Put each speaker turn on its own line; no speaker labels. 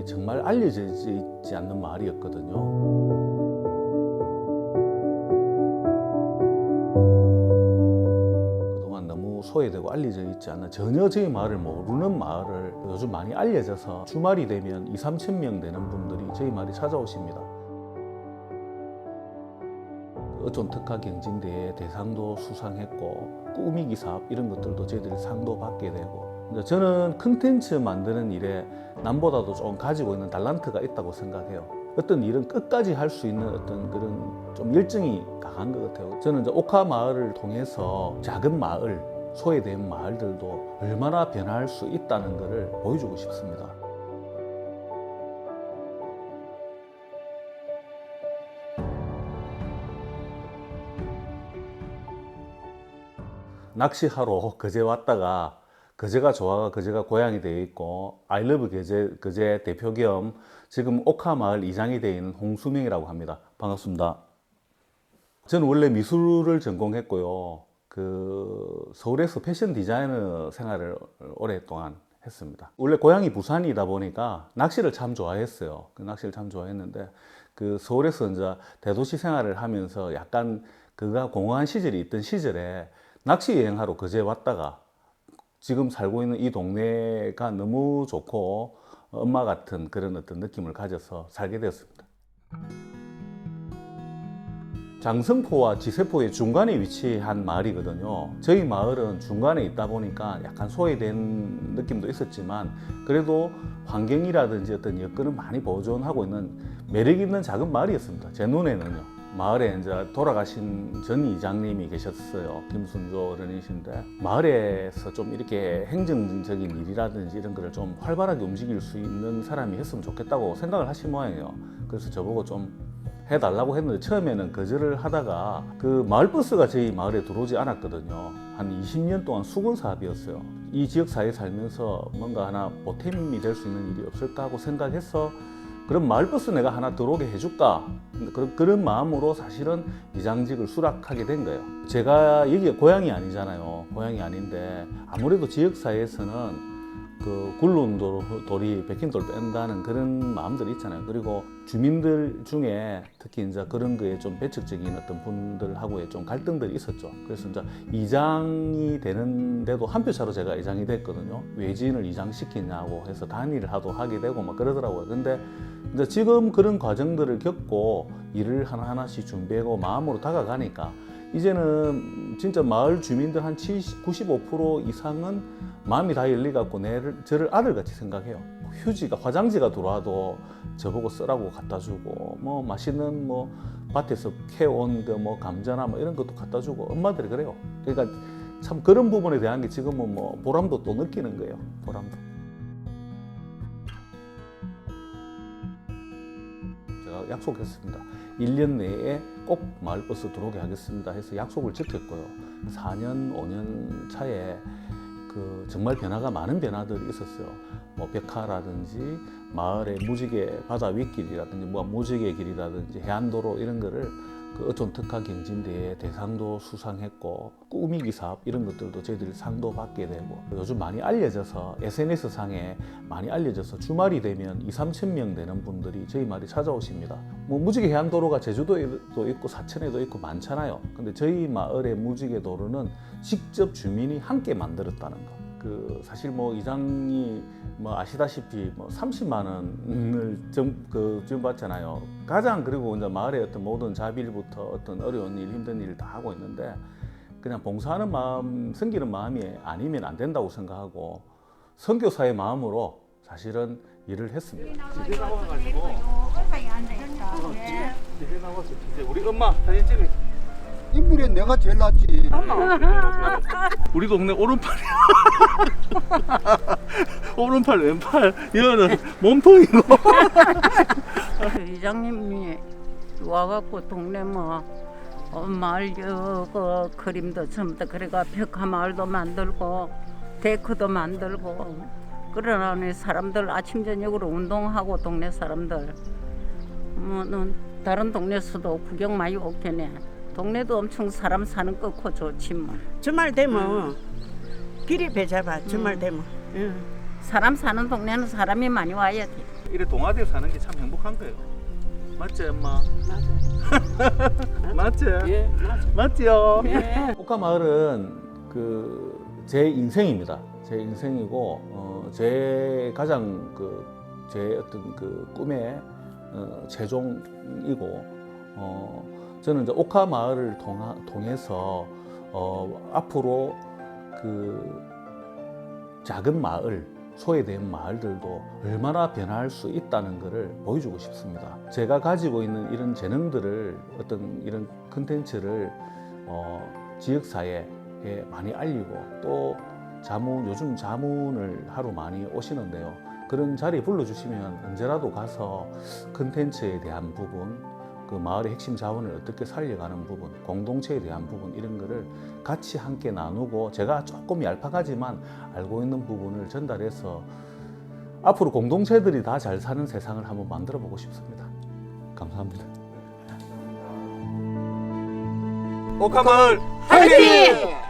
마을이 정말 알려져 있지 않는 마을이었거든요. 그동안 너무 소외되고 알려져 있지 않는 전혀 저희 마을을 모르는 마을을 요즘 많이 알려져서 주말이 되면 2, 3천 명 되는 분들이 저희 마을에 찾아오십니다. 어촌 특화 경진대회 대상도 수상했고 꾸미기 사업 이런 것들도 저희들이 상도 받게 되고 저는 컨텐츠 만드는 일에 남보다도 좀 가지고 있는 달란트가 있다고 생각해요. 어떤 일은 끝까지 할 수 있는 어떤 그런 좀 열정이 강한 것 같아요. 저는 이제 옥화 마을을 통해서 작은 마을, 소외된 마을들도 얼마나 변화할 수 있다는 것을 보여주고 싶습니다. 낚시하러 그제 왔다가 그제가 좋아가 그제가 고향이 되어 있고 아이러브 그제 그제 대표 겸 지금 옥하 마을 이장이 되어 있는 홍수명이라고 합니다. 반갑습니다. 저는 원래 미술을 전공했고요. 그 서울에서 패션 디자이너 생활을 오랫동안 했습니다. 원래 고향이 부산이다 보니까 낚시를 참 좋아했어요. 그 낚시를 참 좋아했는데 그 서울에서 이제 대도시 생활을 하면서 약간 그가 공허한 시절이 있던 시절에 낚시 여행하러 그제 왔다가 지금 살고 있는 이 동네가 너무 좋고 엄마 같은 그런 어떤 느낌을 가져서 살게 되었습니다. 장성포와 지세포의 중간에 위치한 마을이거든요. 저희 마을은 중간에 있다 보니까 약간 소외된 느낌도 있었지만 그래도 환경이라든지 어떤 여건을 많이 보존하고 있는 매력 있는 작은 마을이었습니다. 제 눈에는요. 마을에 이제 돌아가신 전 이장님이 계셨어요. 김순조 어른이신데 마을에서 좀 이렇게 행정적인 일이라든지 이런 거를 좀 활발하게 움직일 수 있는 사람이 했으면 좋겠다고 생각을 하신 모양이에요. 그래서 저보고 좀 해달라고 했는데 처음에는 거절을 하다가 그 마을버스가 저희 마을에 들어오지 않았거든요. 한 20년 동안 수건 사업이었어요. 이 지역 사회에 살면서 뭔가 하나 보탬이 될 수 있는 일이 없을까 하고 생각해서 그럼 마을버스 내가 하나 들어오게 해줄까? 그런, 그런 마음으로 사실은 이장직을 수락하게 된 거예요. 제가 여기가 고향이 아니잖아요. 고향이 아닌데 아무래도 지역사회에서는 그 굴른 돌- 돌이 백힌 돌 뺀다는 그런 마음들이 있잖아요. 그리고 주민들 중에 특히 이제 그런 거에 좀 배척적인 어떤 분들하고의 좀 갈등들이 있었죠. 그래서 이제 이장이 되는데도 한 표 차로 제가 이장이 됐거든요. 외지인을 이장시키냐고 해서 단일을 하도 하게 되고 막 그러더라고요. 근데 이제 지금 그런 과정들을 겪고 일을 하나하나씩 준비하고 마음으로 다가가니까 이제는 진짜 마을 주민들 한 70, 95% 이상은 마음이 다 열리갖고 내를 저를 아들같이 생각해요. 휴지가 화장지가 들어와도 저보고 쓰라고 갖다 주고 뭐 맛있는 뭐 밭에서 캐온 그 뭐 감자나 뭐 이런 것도 갖다 주고 엄마들이 그래요. 그러니까 참 그런 부분에 대한 게 지금은 뭐 보람도 또 느끼는 거예요. 보람도. 약속했습니다. 1년 내에 꼭 마을버스 들어오게 하겠습니다 해서 약속을 지켰고요. 4년, 5년 차에 그 정말 변화가 많은 변화들이 있었어요. 뭐 벽화라든지 마을의 무지개 바다 윗길이라든지 뭐 무지개 길이라든지 해안도로 이런 거를 그 어촌 특화 경진대회 대상도 수상했고 꾸미기 사업 이런 것들도 저희들이 상도 받게 되고 요즘 많이 알려져서 SNS 상에 많이 알려져서 주말이 되면 2, 3천 명 되는 분들이 저희 마을에 찾아오십니다. 뭐 무지개 해안도로가 제주도에도 있고 사천에도 있고 많잖아요. 근데 저희 마을의 무지개 도로는 직접 주민이 함께 만들었다는 거. 그 사실 뭐 이장이 뭐 아시다시피 뭐 30만 원을 좀그 지원받잖아요. 가장 그리고 이제 마을의 어떤 모든 자비부터 어떤 어려운 일, 힘든 일을 다 하고 있는데 그냥 봉사하는 마음, 섬기는 마음이 아니면 안 된다고 생각하고 선교사의 마음으로 사실은 일을 했습니다. 집에 나와가지고 집에 나와서 이제 우리 엄마 사진 찍을
인물에 내가 제일 낫지.
우리 동네 오른팔이야. 오른팔 왼팔 이거는 몸통이고.
그 이장님이 와갖고 동네 뭐 어, 마을 그 그림도 전부 다 그래가 벽화 마을도 만들고 데크도 만들고 그러나니 사람들 아침 저녁으로 운동하고 동네 사람들 뭐는 다른 동네에서도 구경 많이 오겠네 동네도 엄청 사람 사는 거 좋지 뭐
주말 되면 길이 배잡아 주말 되면 응.
사람 사는 동네는 사람이 많이 와야 돼
이래 동아대에 사는 게 참 행복한 거예요. 맞지 엄마? 맞지?
예.
맞지요?
예.
꽃가 마을은 그 제 인생입니다. 제 인생이고 어, 제 가장 그 제 어떤 그 꿈의 어, 최종이고 어, 저는 이제 옥화 마을을 통하, 통해서 어, 앞으로 그 작은 마을 소외된 마을들도 얼마나 변화할 수 있다는 것을 보여주고 싶습니다. 제가 가지고 있는 이런 재능들을 어떤 이런 컨텐츠를 어, 지역사회에 많이 알리고 또 자문 요즘 자문을 하러 많이 오시는데요. 그런 자리에 불러주시면 언제라도 가서 컨텐츠에 대한 부분, 그 마을의 핵심 자원을 어떻게 살려가는 부분, 공동체에 대한 부분 이런 거를 같이 함께 나누고 제가 조금 얄팍하지만 알고 있는 부분을 전달해서 앞으로 공동체들이 다 잘 사는 세상을 한번 만들어 보고 싶습니다. 감사합니다.
옥하마을
화이팅!
예.